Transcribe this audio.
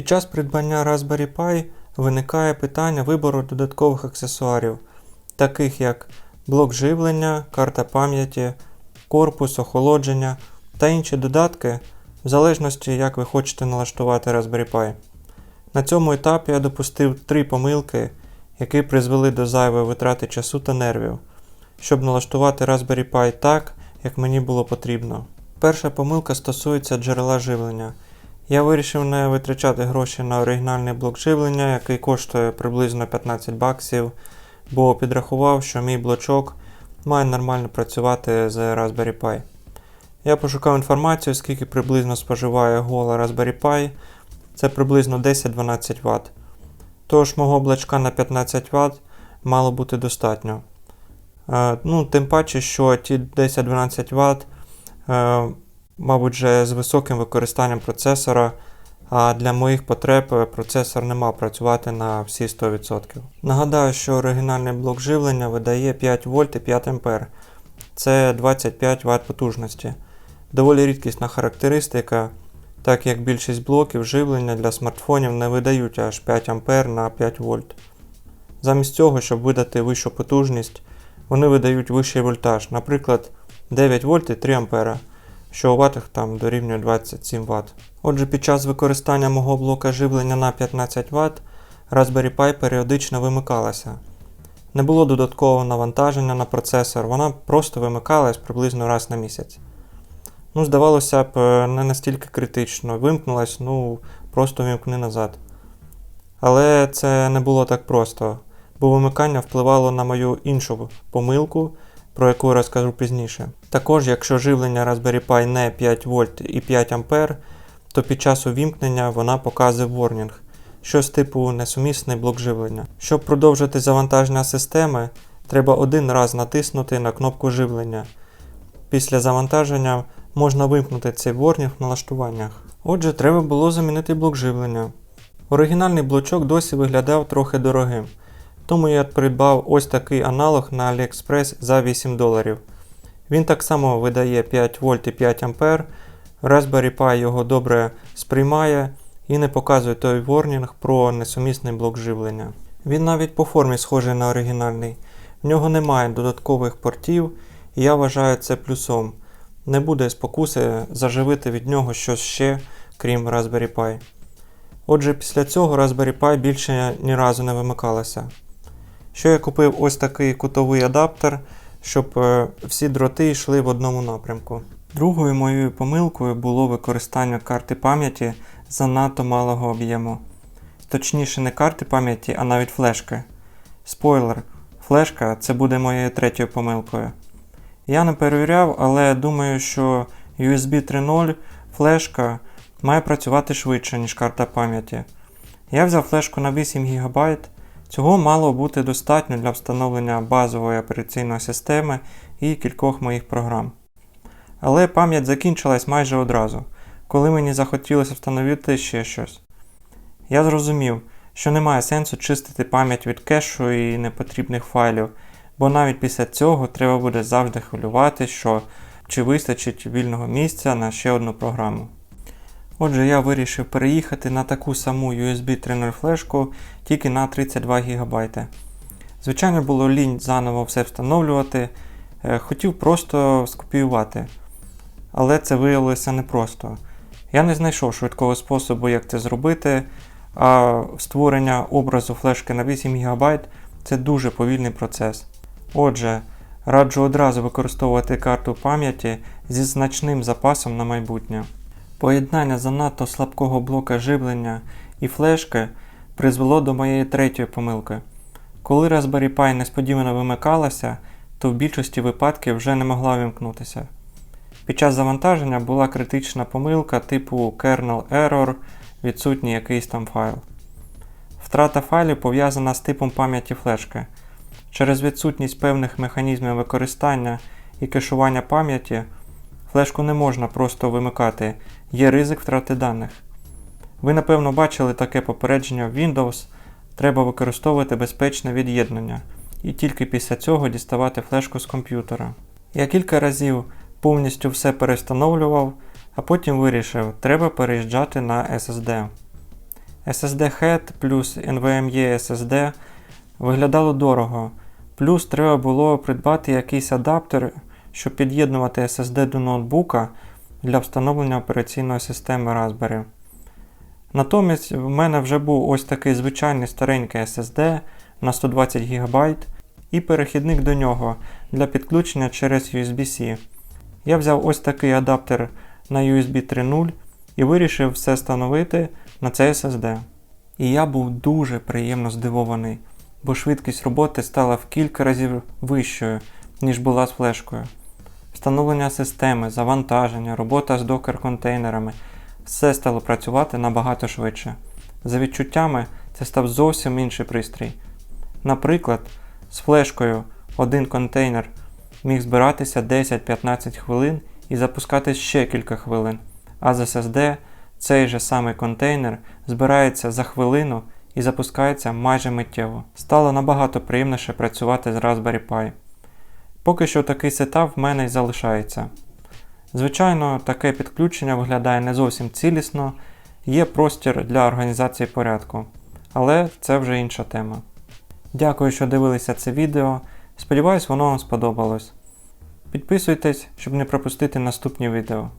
Під час придбання Raspberry Pi виникає питання вибору додаткових аксесуарів, таких як блок живлення, карта пам'яті, корпус, охолодження та інші додатки, в залежності як ви хочете налаштувати Raspberry Pi. На цьому етапі я допустив три помилки, які призвели до зайвої витрати часу та нервів, щоб налаштувати Raspberry Pi так, як мені було потрібно. Перша помилка стосується джерела живлення. Я вирішив не витрачати гроші на оригінальний блок живлення, який коштує приблизно 15 баксів, бо підрахував, що мій блочок має нормально працювати з Raspberry Pi. Я пошукав інформацію, скільки приблизно споживає гола Raspberry Pi. Це приблизно 10-12 Вт. Тож мого блочка на 15 Вт мало бути достатньо. Е, ну, Тим паче, що ті 10-12 Вт, е, мабуть, вже з високим використанням процесора, а для моїх потреб е, процесор не мав працювати на всі 100%. Нагадаю, що оригінальний блок живлення видає 5 вольт і 5 А. Це 25 Вт потужності. Доволі рідкісна характеристика, так як більшість блоків живлення для смартфонів не видають аж 5 А на 5 вольт. Замість цього, щоб видати вищу потужність, вони видають вищий вольтаж, наприклад, 9 вольт і 3 А, що у ватах там дорівнює 27 Вт. Отже, під час використання мого блока живлення на 15 Вт Raspberry Pi періодично вимикалася. Не було додаткового навантаження на процесор, вона просто вимикалась приблизно раз на місяць. Ну, здавалося б, е, не настільки критично. Вимкнулась, ну, просто вимкни назад. Але це не було так просто, бо вимикання впливало на мою іншу помилку, про яку я розкажу пізніше. Також, якщо живлення Raspberry Pi не 5 вольт і 5 А, то під час увімкнення вона показує ворнінг, щось типу несумісний блок живлення. Щоб продовжити завантаження системи, треба один раз натиснути на кнопку живлення. Після завантаження можна вимкнути цей ворнінг в налаштуваннях. Отже, треба було замінити блок живлення. Оригінальний блочок досі виглядав трохи дорогим, тому я придбав ось такий аналог на AliExpress за 8 доларів. Він так само видає 5 вольт і 5 А, Raspberry Pi його добре сприймає і не показує той ворнінг про несумісний блок живлення. Він навіть по формі схожий на оригінальний. В нього немає додаткових портів, і я вважаю це плюсом. Не буде спокуси заживити від нього щось ще, крім Raspberry Pi. Отже, після цього Raspberry Pi більше ні разу не вимикалася. Що я купив ось такий кутовий адаптер, щоб е, всі дроти йшли в одному напрямку. Другою моєю помилкою було використання карти пам'яті занадто малого об'єму. Точніше, не карти пам'яті, а навіть флешки. Спойлер, флешка це буде моєю третьою помилкою. Я не перевіряв, але думаю, що USB 3.0 флешка має працювати швидше, ніж карта пам'яті. Я взяв флешку на 8 ГБ. Цього мало бути достатньо для встановлення базової операційної системи і кількох моїх програм. Але пам'ять закінчилась майже одразу, коли мені захотілося встановити ще щось. Я зрозумів, що немає сенсу чистити пам'ять від кешу і непотрібних файлів, бо навіть після цього треба буде завжди хвилювати, що чи вистачить вільного місця на ще одну програму. Отже, я вирішив переїхати на таку саму USB 3.0 флешку тільки на 32 ГБ. Звичайно, було лінь заново все встановлювати, е, хотів просто скопіювати. Але це виявилося непросто. Я не знайшов швидкого способу, як це зробити, а створення образу флешки на 8 ГБ це дуже повільний процес. Отже, раджу одразу використовувати карту пам'яті зі значним запасом на майбутнє. Поєднання занадто слабкого блока живлення і флешки призвело до моєї третьої помилки. Коли Raspberry Pi несподівано вимикалася, то в більшості випадків вже не могла вимкнутися. Під час завантаження була критична помилка типу kernel error, відсутній якийсь там файл. Втрата файлів пов'язана з типом пам'яті флешки. Через відсутність певних механізмів використання і кешування пам'яті флешку не можна просто вимикати, є ризик втрати даних. Ви, напевно, бачили таке попередження в Windows, треба використовувати безпечне від'єднання і тільки після цього діставати флешку з комп'ютера. Я кілька разів повністю все перестановлював, а потім вирішив, треба переїжджати на SSD. SSD Head плюс NVMe SSD виглядало дорого. Плюс треба було придбати якийсь адаптер, щоб під'єднувати SSD до ноутбука для встановлення операційної системи Raspberry. Натомість в мене вже був ось такий звичайний старенький SSD на 120 ГБ і перехідник до нього для підключення через USB-C. Я взяв ось такий адаптер на USB 3.0 і вирішив все встановити на цей SSD. І я був дуже приємно здивований, бо швидкість роботи стала в кілька разів вищою, ніж була з флешкою. Встановлення системи, завантаження, робота з докер-контейнерами все стало працювати набагато швидше. За відчуттями, це став зовсім інший пристрій. Наприклад, з флешкою один контейнер міг збиратися 10-15 хвилин і запускати ще кілька хвилин, а з SSD цей же самий контейнер збирається за хвилину і запускається майже миттєво. Стало набагато приємніше працювати з Raspberry Pi. Поки що такий сетап в мене й залишається. Звичайно, таке підключення виглядає не зовсім цілісно, є простір для організації порядку, але це вже інша тема. Дякую, що дивилися це відео. Сподіваюсь, воно вам сподобалось. Підписуйтесь, щоб не пропустити наступні відео.